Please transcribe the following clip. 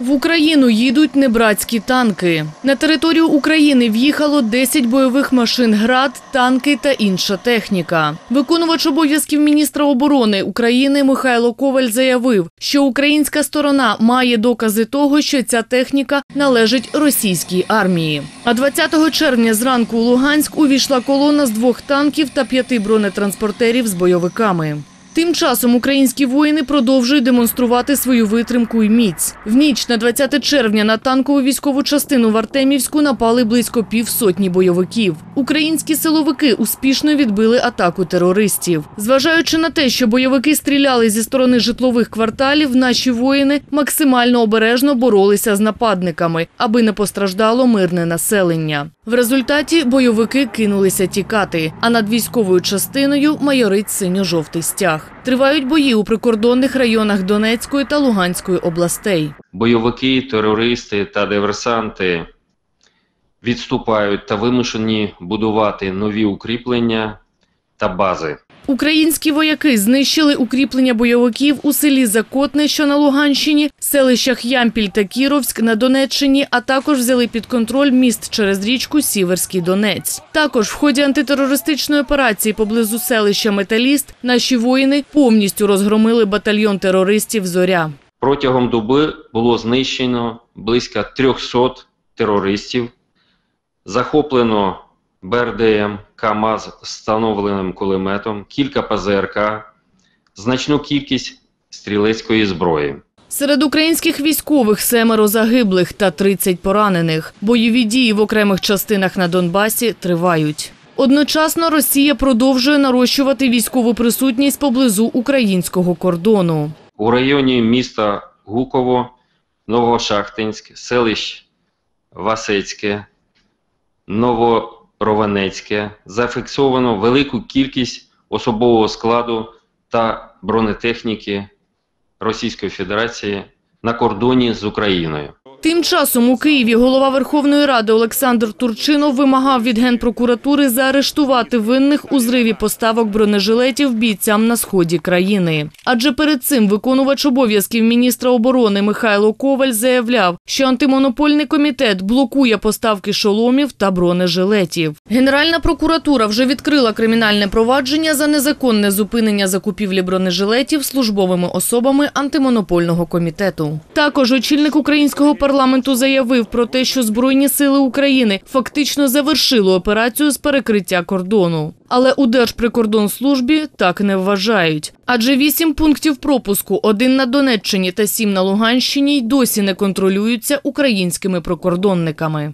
В Україну їдуть небратські танки. На територію України в'їхало 10 бойових машин «Град», танки та інша техніка. Виконувач обов'язків міністра оборони України Михайло Коваль заявив, що українська сторона має докази того, що ця техніка належить російській армії. А 20 червня зранку у Луганськ увійшла колона з двох танків та п'яти бронетранспортерів з бойовиками. Тим часом українські воїни продовжують демонструвати свою витримку і міць. В ніч на 20 червня на танкову військову частину в Артемівську напали близько півсотні бойовиків. Українські силовики успішно відбили атаку терористів. Зважаючи на те, що бойовики стріляли зі сторони житлових кварталів, наші воїни максимально обережно боролися з нападниками, аби не постраждало мирне населення. В результаті бойовики кинулися тікати, а над військовою частиною майорить синьо-жовтий стяг. Тривають бої у прикордонних районах Донецької та Луганської областей. бойовики, терористи та диверсанти відступають та вимушені будувати нові укріплення та бази. Українські вояки знищили укріплення бойовиків у селі Закотне, що на Луганщині, селищах Ямпіль та Кіровськ на Донеччині, а також взяли під контроль міст через річку Сіверський Донець. Також в ході антитерористичної операції поблизу селища Металіст наші воїни повністю розгромили батальйон терористів Зоря. Протягом доби було знищено близько 300 терористів, захоплено БРДМ, КАМАЗ з встановленим кулеметом, кілька ПЗРК, значну кількість стрілецької зброї. Серед українських військових семеро загиблих та 30 поранених. Бойові дії в окремих частинах на Донбасі тривають. Одночасно Росія продовжує нарощувати військову присутність поблизу українського кордону. У районі міста Гуково, Новошахтинськ, селищ Васецьке, Новорованецьке зафіксовано велику кількість особового складу та бронетехніки Російської Федерації на кордоні з Україною. Тим часом у Києві голова Верховної Ради Олександр Турчинов вимагав від Генпрокуратури заарештувати винних у зриві поставок бронежилетів бійцям на сході країни. Адже перед цим виконувач обов'язків міністра оборони Михайло Коваль заявляв, що антимонопольний комітет блокує поставки шоломів та бронежилетів. Генеральна прокуратура вже відкрила кримінальне провадження за незаконне зупинення закупівлі бронежилетів службовими особами антимонопольного комітету. Також очільник українського парламенту заявив про те, що Збройні сили України фактично завершили операцію з перекриття кордону. Але у Держприкордонслужбі так не вважають. Адже вісім пунктів пропуску, один на Донеччині та сім на Луганщині, й досі не контролюються українськими прикордонниками.